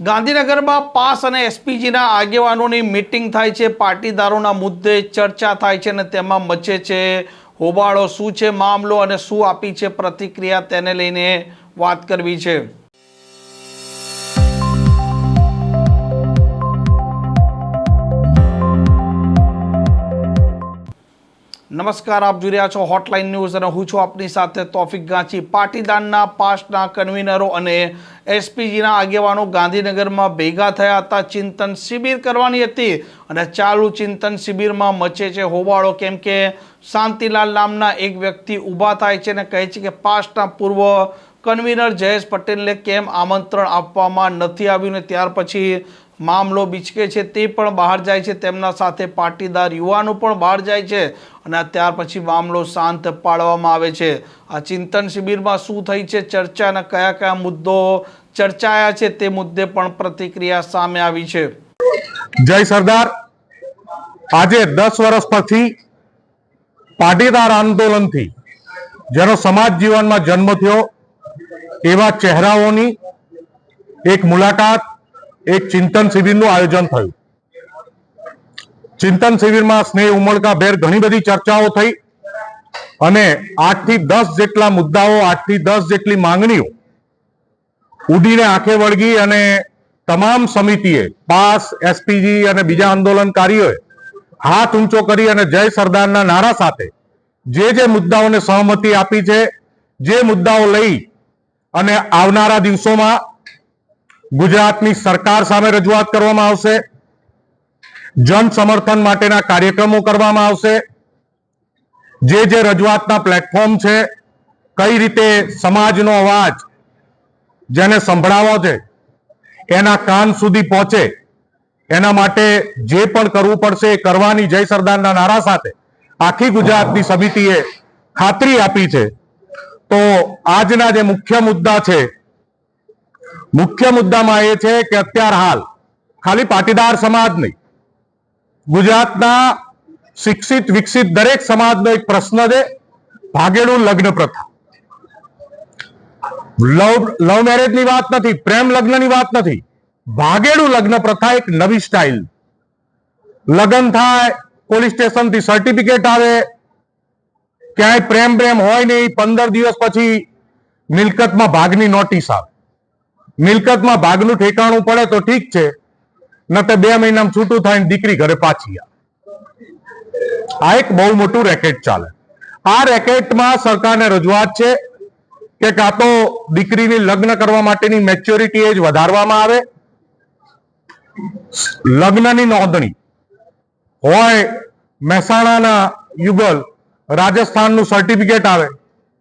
ગાંધીનગરમાં પાસ અને એસપીજીના આગેવાનોની મિટિંગ થાય છે, પાટીદારોના મુદ્દે ચર્ચા થાય છે અને તેમાં મચે છે, હોબાળો શું છે, મામલો અને શું આપી છે, પ્રતિક્રિયા તેને લઈને વાત કરવી છે. નમસ્કાર, આપ જોઈ રહ્યા છો હોટલાઇન ન્યૂઝ અને હું છું આપની સાથે તોફિક ગાંચી પાટીદારના પાસના કન્વીનરો અને એસપીજીના આગેવાનો ગાંધીનગરમાં ભેગા થયા હતા. ચિંતન શિબિર કરવાની હતી અને ચાલુ ચિંતન શિબિરમાં મચે છે હોબાળો, કેમ કે શાંતિલાલ નામના એક વ્યક્તિ ઊભા થાય છે અને કહે છે કે પાસના પૂર્વ કન્વીનર જયેશ પટેલને કેમ આમંત્રણ આપવામાં નથી આવ્યું ને ત્યાર પછી મામલો બિચકે છે તે પણ બહાર જાય છે. તેમના સાથે પાટીદાર યુવાનો પણ બહાર જાય છે અને ત્યાર પછી મામલો શાંત પાડવામાં આવે છે. આ ચિંતન શિબિરમાં શું થઈ છે ચર્ચાના કયા કયા મુદ્દો ચર્ચાયા છે તે મુદ્દે પણ પ્રતિક્રિયા સામે આવી છે. જય સરદાર. આજે દસ વર્ષ પછી પાટીદાર આંદોલનથી જેનો સમાજ જીવનમાં જન્મ થયો, એવા ચહેરાઓની એક મુલાકાત એક ચિંતન શિબિરનું આયોજન થયું. ચિંતન શિબિરમાં સ્નેહ ઉમળકા ભેર ઘણી બધી ચર્ચાઓ થઈ અને આઠથી દસ જેટલા મુદ્દાઓ આઠથી દસ જેટલી માંગણીઓ ઉડીને આંખે વળગી અને તમામ સમિતિએ, પાસ એસપીજી અને બીજા આંદોલનકારીઓએ હાથ ઊંચો કરી અને જય સરદારના નારા સાથે જે જે મુદ્દાઓને સહમતિ આપી છે, જે મુદ્દાઓ લઈ અને આવનારા દિવસોમાં ગુજરાતની સરકાર સામે રજૂઆત કરવામાં આવશે. જન સમર્થન માટેના કાર્યક્રમો કરવામાં આવશે. જે જે રજૂઆતના પ્લેટફોર્મ છે, કઈ રીતે સમાજનો અવાજ જેને સંભળાવો છે, એના કાન સુધી પહોંચે, એના માટે જે પણ કરવું પડશે એ કરવાની જય સરદારના નારા સાથે આખી ગુજરાતની સમિતિએ ખાતરી આપી છે. તો આજના જે મુખ્ય મુદ્દા છે મુખ્ય મુદ્દામાં એ છે કે અત્યાર હાલ ખાલી પાટીદાર સમાજ નહીં, ગુજરાતના શિક્ષિત, વિકસિત દરેક સમાજનો એક પ્રશ્ન છે, ભાગેડું લગ્ન પ્રથા. લવ લવ મેરેજની વાત નથી, પ્રેમ લગ્નની વાત નથી, ભાગેડું લગ્ન પ્રથા એક નવી સ્ટાઇલ લગ્ન થાય પોલીસ સ્ટેશનથી સર્ટિફિકેટ આવે, ક્યાંય પ્રેમ પ્રેમ હોય નહીં, પંદર દિવસ પછી મિલકતમાં ભાગની નોટિસ આવે. મિલકતમાં ભાગનું ઠેકાણું પડે તો ઠીક છે. ન તો બે મહિનામાં છૂટું થાય ને દીકરી ઘરે પાછી આ એક બહુ મોટું રેકેટ ચાલે. આ રેકેટમાં સરકારને રજૂઆત છે કે કાં તો દીકરીની લગ્ન કરવા માટેની મેચ્યોરિટી એજ વધારવામાં આવે. લગ્નની નોંધણી હોય મહેસાણાના યુગલ રાજસ્થાનનું સર્ટિફિકેટ આવે,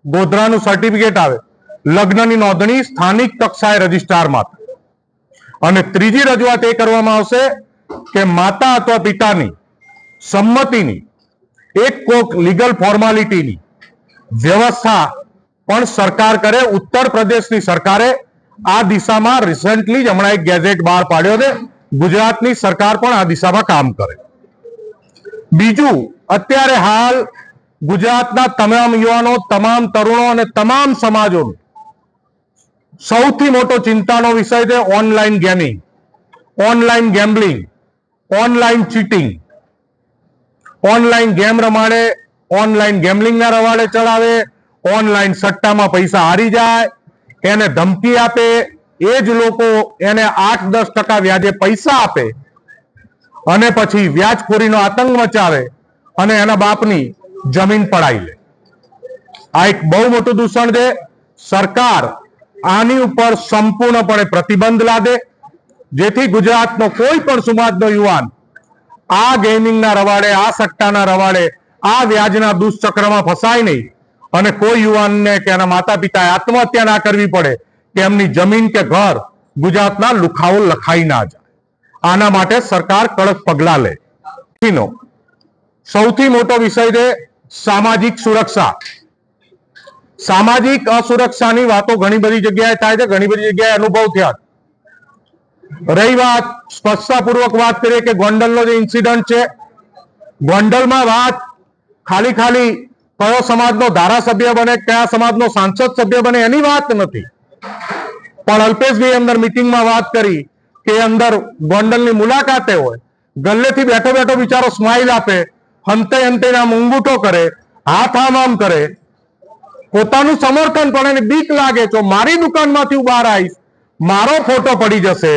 ગોધરાનું સર્ટિફિકેટ આવે લગ્નની નોંધણી સ્થાનિક કક્ષાએ રજિસ્ટ્રારમાં થાય. અને ત્રીજી રજૂઆત એ કરવામાં આવશે કે માતા અથવા પિતાની સંમતિની, એક કોક લીગલ ફોર્માલિટીની વ્યવસ્થા પણ સરકાર કરે. ઉત્તર પ્રદેશની સરકારે આ દિશામાં રિસન્ટલી જ હમણાં એક ગેઝેટ બહાર પાડ્યો છે. ગુજરાતની સરકાર પણ આ દિશામાં કામ કરે. બીજું, અત્યારે હાલ ગુજરાતના તમામ યુવાનો, તમામ તરુણો અને તમામ સમાજોનું સૌથી મોટો ચિંતાનો વિષય છે online gaming. Online gambling. Online cheating. Online game રમાડે, ઓનલાઈન ગેમ્બલિંગના રવાડે ચડાવે, ઓનલાઈન સટ્ટામાં પૈસા હારી જાય, એને ધમકી આપે, એ જ લોકો એને આઠ દસ ટકા વ્યાજે પૈસા આપે. અને પછી વ્યાજખોરીનો આતંક મચાવે અને એના બાપની જમીન પડાઈ લે. આ એક બહુ મોટું દૂષણ છે. સરકાર આની ઉપર સંપૂર્ણપણે પ્રતિબંધ લાદે, જેથી ગુજરાતનો કોઈ પણ સમાજનો યુવાન આ ગેમિંગના રવાડે, આ સટ્ટાના રવાડે, આ વ્યાજના દુષ્ચક્રમાં ફસાય નહીં. અને કોઈ યુવાનને કે એના માતા પિતાએ આત્મહત્યા ના કરવી પડે, કે એમની જમીન કે ઘર ગુજરાતના લુખાઓ લખાઈ ના જાય. આના માટે સરકાર કડક પગલાં લે. સૌથી મોટો વિષય છે સામાજિક સુરક્ષા. સામાજિક અસુરક્ષાની વાતો ઘણી બધી જગ્યાએ થાય છે, ઘણી બધી જગ્યાએ અનુભવ થયા રહી વાત સ્પષ્ટતાપૂર્વક વાત કરીએ કે ગોંડલનો જે ઇન્સિડન્ટ છે, ગોંડલમાં વાત ખાલી ખાલી કયો સમાજનો ધારાસભ્ય બને, કયા સમાજનો સાંસદ સભ્ય બને, એની વાત નથી. પણ અલ્પેશભાઈ અંદર મિટિંગમાં વાત કરી કે અંદર ગોંડલની મુલાકાતે હોય, ગલ્લેથી બેઠો બેઠો બિચારો સ્માઇલ આપે, હંતે હંતે આમ કરે હાથ આમ આમ કરે પોતાનું સમર્થન પણ એને બીક લાગે તો મારી દુકાનમાંથી હું બહાર આવીશ, મારો ફોટો પડી જશે,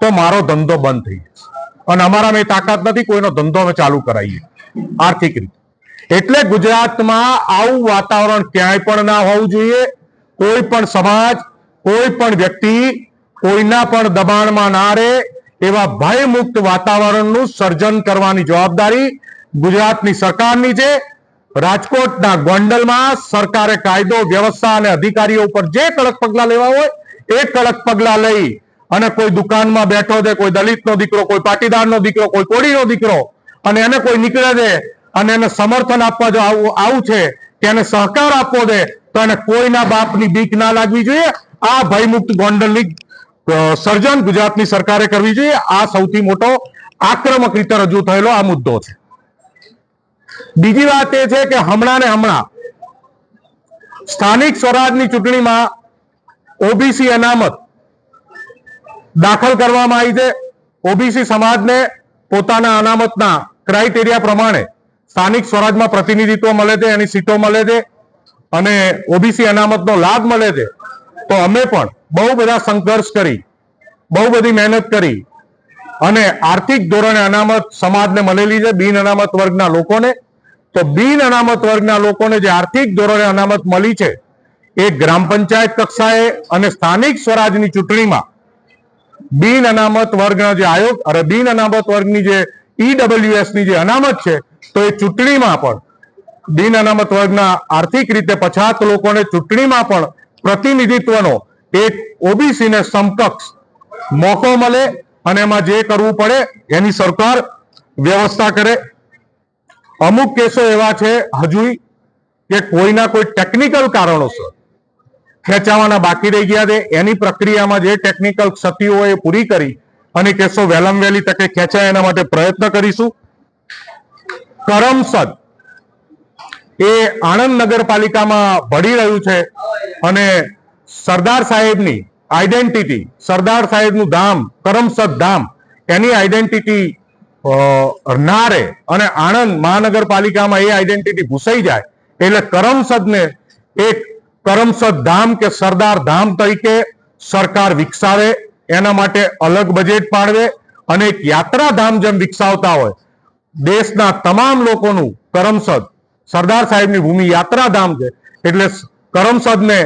તો મારો ધંધો બંધ થઈ જશે. અને અમારામાં એ તાકાત નથી કોઈનો ધંધો અમે ચાલુ કરાવીએ. આર્થિક રીતે. એટલે ગુજરાતમાં આવું વાતાવરણ ક્યાંય પણ ના હોવું જોઈએ. કોઈ પણ સમાજ, કોઈ પણ વ્યક્તિ કોઈના પણ દબાણમાં ના રહે, એવા ભયમુક્ત વાતાવરણનું સર્જન કરવાની જવાબદારી ગુજરાતની સરકારની છે. રાજકોટના ગોંડલમાં સરકારે કાયદો, વ્યવસ્થા અને અધિકારીઓ ઉપર જે કડક પગલા લેવા હોય, એ કડક પગલા લઈ અને કોઈ દુકાનમાં બેઠો છે, કોઈ દલિતનો દીકરો, કોઈ પાટીદારનો દીકરો, કોઈ કોળીનો દીકરો, અને એને કોઈ નીકળે છે અને એને સમર્થન આપવા જો આવું આવું છે, કે એને સહકાર આપવો છે, તો એને કોઈના બાપની બીક ના લાગવી જોઈએ. આ ભયમુક્ત ગોંડલની સર્જન ગુજરાતની સરકારે કરવી જોઈએ. આ સૌથી મોટો આક્રમક રીતે રજૂ થયેલો આ મુદ્દો છે. બીજી વાત એ છે કે હમણાં ને હમણાં સ્થાનિક સ્વરાજની ચૂંટણીમાં ઓબીસી અનામત દાખલ કરવામાં આવી છે. ઓબીસી સમાજને પોતાના અનામતના ક્રાઇટેરિયા પ્રમાણે સ્થાનિક સ્વરાજમાં પ્રતિનિધિત્વ મળે છે, એની સીટો મળે છે અને ઓબીસી અનામતનો લાભ મળે છે. તો અમે પણ બહુ બધા સંઘર્ષ કરી, બહુ બધી મહેનત કરી અને આર્થિક ધોરણે અનામત સમાજને મળેલી છે, બિન અનામત વર્ગના લોકોને તો બિન અનામત વર્ગના લોકોને જે આર્થિક ધોરણે અનામત મળી છે, એ ગ્રામ પંચાયત કક્ષાએ અને સ્થાનિક સ્વરાજની ચૂંટણીમાં બિન અનામત વર્ગના જે આયોગ, અરે બિન અનામત વર્ગની જે ઈડબ્લ્યુએસની જે અનામત છે, તો એ ચૂંટણીમાં પણ બિન અનામત વર્ગના આર્થિક રીતે પછાત લોકોને ચૂંટણીમાં પણ પ્રતિનિધિત્વનો એક ઓબીસીને સમકક્ષ મોકો મળે અને એમાં જે કરવું પડે એની સરકાર વ્યવસ્થા કરે. અમુક કેસો એવા છે હજુ કે કોઈના કોઈ ટેકનિકલ કારણોસર ખેંચાવાના બાકી રહી ગયા છે. એની પ્રક્રિયામાં જે ટેકનિકલ ક્ષતિઓ એ પૂરી કરી અને કેસો વહેલામ વહેલી તકે ખેંચાય એના માટે પ્રયત્ન કરીશું. કરમસદ એ આણંદ નગરપાલિકામાં ભળી રહ્યું છે અને સરદાર સાહેબની આઈડેન્ટિટી સરદાર સાહેબનું ધામ, કરમસદ ધામ, એની આઈડેન્ટિટી ના રહે અને આણંદ મહાનગરપાલિકામાં એ આઈડેન્ટિટી ભૂસાઈ જાય. એટલે કરમસદને એક કરમસદ ધામ કે સરદાર ધામ તરીકે સરકાર વિકસાવે, એના માટે અલગ બજેટ પાડવે અને એક યાત્રાધામ જેમ વિકસાવતા હોય. દેશના તમામ લોકોનું કરમસદ સરદાર સાહેબની ભૂમિ યાત્રાધામ છે. એટલે કરમસદને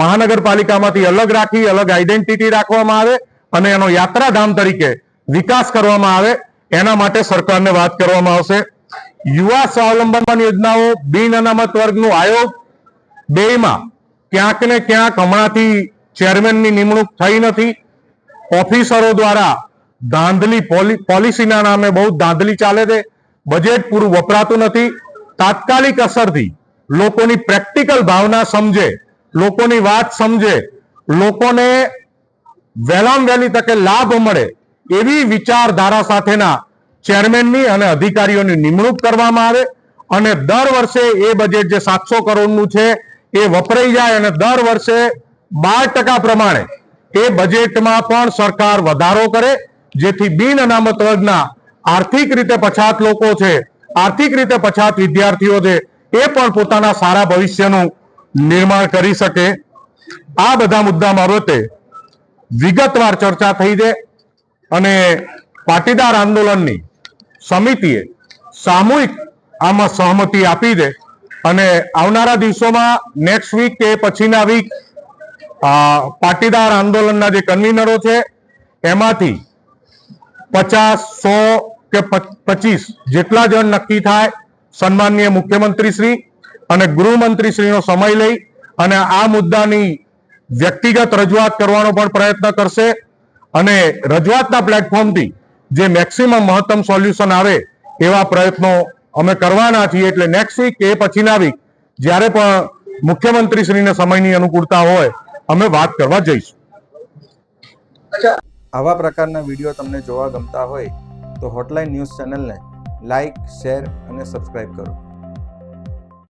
મહાનગરપાલિકામાંથી અલગ રાખી, અલગ આઈડેન્ટિટી રાખવામાં આવે અને એનો યાત્રાધામ તરીકે વિકાસ કરવામાં આવે. એના માટે સરકારને વાત કરવામાં આવશે. યુવા સ્વાવલંબન યોજનાઓ બિન અનામત વર્ગનું આયોગ. બેમાં ક્યાંક ને ક્યાંક હમણાંથી ચેરમેનની નિમણૂક થઈ નથી. ઓફિસરો દ્વારા ધાંધલી પોલી- પોલિસીના નામે બહુ ધાંધલી ચાલે છે. બજેટ પૂરું વપરાતું નથી. તાત્કાલિક અસરથી લોકોની પ્રેક્ટિકલ ભાવના સમજે, લોકોની વાત સમજે, લોકોને વહેલામ વહેલી તકે લાભ મળે એવી વિચારધારા સાથેના ચેરમેનની અને અધિકારીઓની નિમણૂક કરવામાં આવે અને દર વર્ષે એ બજેટ જે સાતસો કરોડનું છે એ વપરાઈ જાય અને દર વર્ષે બાર ટકા પ્રમાણે એ બજેટમાં પણ સરકાર વધારો કરે, જેથી બિન અનામત વર્ગના આર્થિક રીતે પછાત લોકો છે, આર્થિક રીતે પછાત વિદ્યાર્થીઓ છે, એ પણ પોતાના સારા ભવિષ્યનું નિર્માણ કરી શકે. આ બધા મુદ્દા બાબતે વિગતવાર ચર્ચા થઈ છે. અને પાટીદાર આંદોલનની સમિતિએ સામૂહિક આમાં સહમતિ આપી દે અને આવનારા દિવસોમાં નેક્સ્ટ વીક કે પછીના વીક પાટીદાર આંદોલનના જે કન્વીનરો છે, એમાંથી પચાસ, સો કે પચીસ જેટલા જણ નક્કી થાય સન્માનીય મુખ્યમંત્રી શ્રી અને ગૃહમંત્રી શ્રીનો સમય લઈ અને આ મુદ્દાની વ્યક્તિગત રજૂઆત કરવાનો પણ પ્રયત્ન કરશે. અને રજૂઆતના પ્લેટફોર્મથી જે મેક્સિમમ મહત્તમ સોલ્યુશન આવે એવા પ્રયત્નો અમે કરવાના છીએ. એટલે નેક્સ્ટ વીક કે પછીના વીક જ્યારે પણ મુખ્યમંત્રી શ્રીને સમયની અનુકૂળતા હોય અમે વાત કરવા જઈશું. આવા પ્રકારના વીડિયો તમને જોવા ગમતા હોય તો હોટલાઇન ન્યૂઝ ચેનલને લાઇક શેર અને સબસ્ક્રાઇબ કરો.